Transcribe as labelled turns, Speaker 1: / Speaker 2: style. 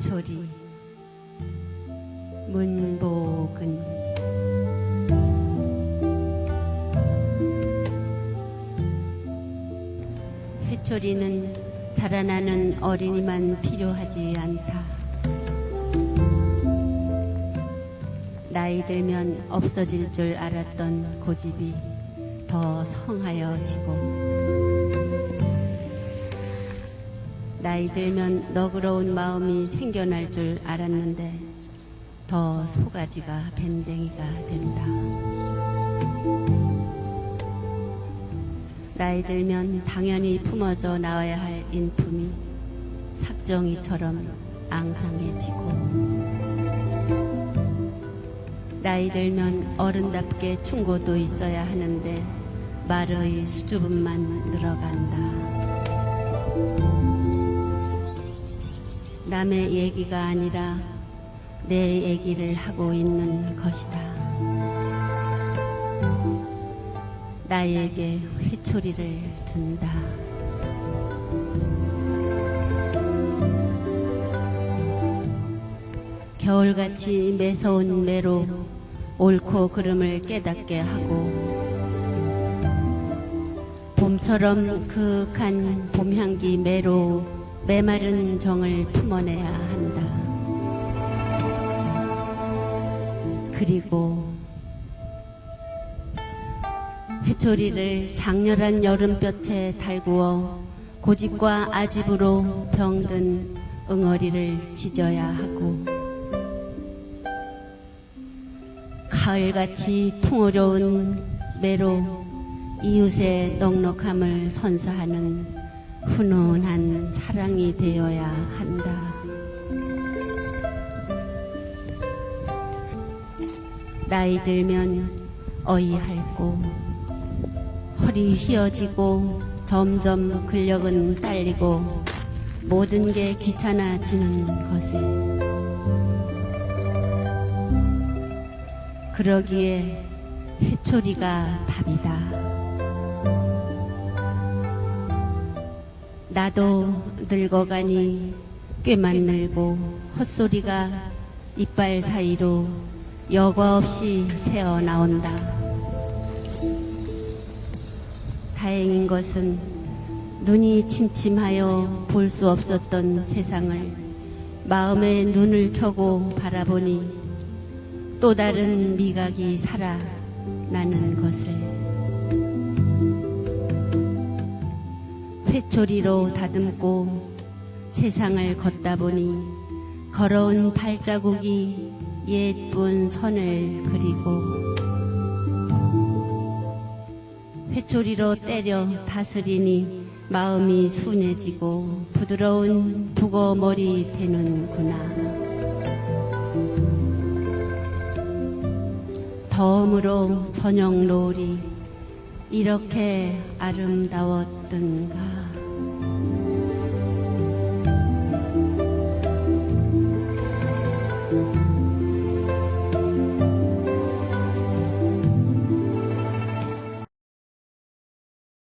Speaker 1: 회초리 문복은 회초리는 자라나는 어린이만 필요하지 않다. 나이 들면 없어질 줄 알았던 고집이 더 성하여지고 나이 들면 너그러운 마음이 생겨날 줄 알았는데 더 소가지가 밴댕이가 된다. 나이 들면 당연히 품어져 나와야 할 인품이 삭정이처럼 앙상해지고 나이 들면 어른답게 충고도 있어야 하는데 말의 수줍음만 늘어간다. 남의 얘기가 아니라 내 얘기를 하고 있는 것이다. 나에게 회초리를 든다. 겨울같이 매서운 매로 옳고 그름을 깨닫게 하고 봄처럼 그윽한 봄향기 매로 메마른 정을 품어내야 한다. 그리고 회초리를 장렬한 여름볕에 달구어 고집과 아집으로 병든 응어리를 찢어야 하고 가을같이 풍요로운 매로 이웃의 넉넉함을 선사하는 훈훈한 사랑이 되어야 한다. 나이 들면 어이할고 허리 휘어지고 점점 근력은 딸리고 모든 게 귀찮아지는 것을 그러기에 회초리가 답이다. 나도 늙어가니 꽤만 늙고 헛소리가 이빨 사이로 여과 없이 새어 나온다. 다행인 것은 눈이 침침하여 볼 수 없었던 세상을 마음의 눈을 켜고 바라보니 또 다른 미각이 살아나는 것을 회초리로 다듬고 세상을 걷다 보니 걸어온 발자국이 예쁜 선을 그리고 회초리로 때려 다스리니 마음이 순해지고 부드러운 북어머리 되는구나. 덤으로 저녁 노을이 이렇게 아름다웠던가.